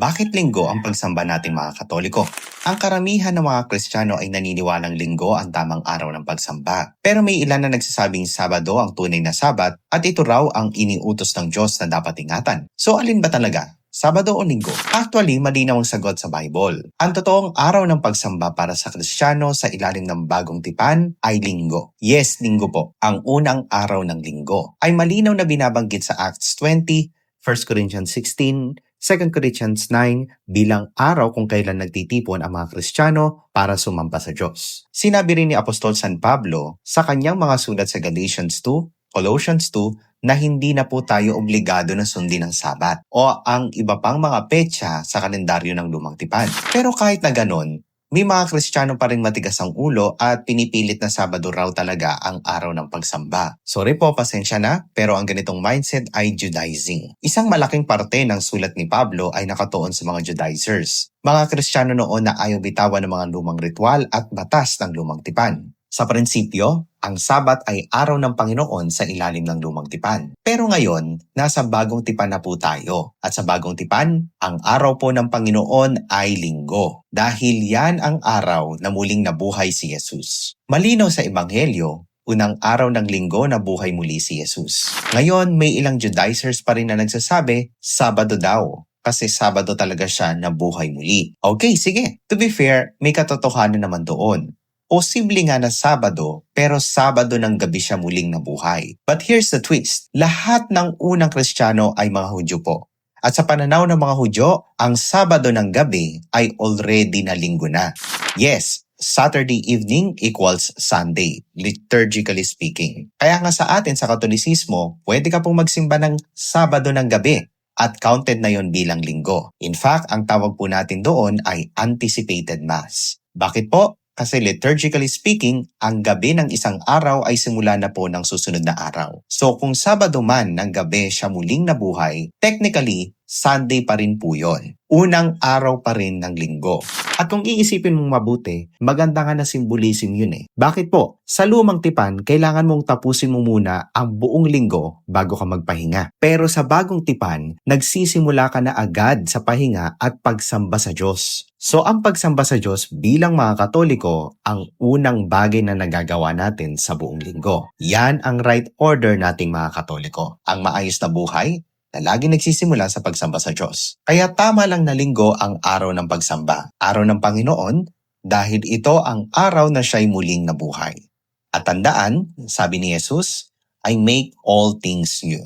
Bakit linggo ang pagsamba nating mga Katoliko? Ang karamihan ng mga Kristiyano ay naniniwalang linggo ang tamang araw ng pagsamba. Pero may ilan na nagsasabing Sabado ang tunay na Sabat at ito raw ang iniutos ng Diyos na dapat ingatan. So alin ba talaga? Sabado o linggo? Actually, malinaw ang sagot sa Bible. Ang totoong araw ng pagsamba para sa Kristiyano sa ilalim ng bagong tipan ay linggo. Yes, linggo po. Ang unang araw ng linggo ay malinaw na binabanggit sa Acts 20, 1 Corinthians 16, 2 Corinthians 9 bilang araw kung kailan nagtitipon ang mga Kristiyano para sumamba sa Diyos. Sinabi rin ni Apostol San Pablo sa kanyang mga sulat sa Galatians 2, Colossians 2 na hindi na po tayo obligado na sundin ang Sabat o ang iba pang mga petsa sa kalendaryo ng lumang tipan. Pero kahit na ganon, may mga Kristiyano pa rin matigas ang ulo at pinipilit na Sabado raw talaga ang araw ng pagsamba. Sorry po, pasensya na, pero ang ganitong mindset ay Judaizing. Isang malaking parte ng sulat ni Pablo ay nakatuon sa mga Judaizers. Mga Kristiyano noon na ayaw bitawan ng mga lumang ritual at batas ng lumang tipan. Sa prinsipyo, ang Sabat ay araw ng Panginoon sa ilalim ng lumang tipan. Pero ngayon, nasa bagong tipan na po tayo. At sa bagong tipan, ang araw po ng Panginoon ay linggo. Dahil yan ang araw na muling nabuhay si Jesus. Malinaw sa Ebanghelyo, unang araw ng linggo na buhay muli si Jesus. Ngayon, may ilang Judaizers pa rin na nagsasabi, Sabado daw. Kasi Sabado talaga siya na buhay muli. Okay, sige. To be fair, may katotohanan naman doon. Posible nga na Sabado, pero Sabado ng gabi siya muling nabuhay. But here's the twist. Lahat ng unang Kristiyano ay mga Hudyo po. At sa pananaw ng mga Hudyo, ang Sabado ng gabi ay already na linggo na. Yes, Saturday evening equals Sunday, liturgically speaking. Kaya nga sa atin sa Katolisismo, pwede ka pong magsimba ng Sabado ng gabi at counted na yon bilang linggo. In fact, ang tawag po natin doon ay anticipated mass. Bakit po? Kasi liturgically speaking, ang gabi ng isang araw ay simula na po ng susunod na araw. So kung Sabado man ng gabi siya muling nabuhay, technically, Sunday pa rin po yon. Unang araw pa rin ng linggo. At kung iisipin mong mabuti, maganda nga na symbolism yun eh. Bakit po? Sa lumang tipan, kailangan mong tapusin mo muna ang buong linggo bago ka magpahinga. Pero sa bagong tipan, nagsisimula ka na agad sa pahinga at pagsamba sa Diyos. So ang pagsamba sa Diyos bilang mga Katoliko ang unang bagay na nagagawa natin sa buong linggo. Yan ang right order nating mga Katoliko. Ang maayos na buhay na lagi nagsisimula sa pagsamba sa Diyos. Kaya tama lang na linggo ang araw ng pagsamba, araw ng Panginoon, dahil ito ang araw na siya'y muling nabuhay. At tandaan, sabi ni Jesus, I make all things new.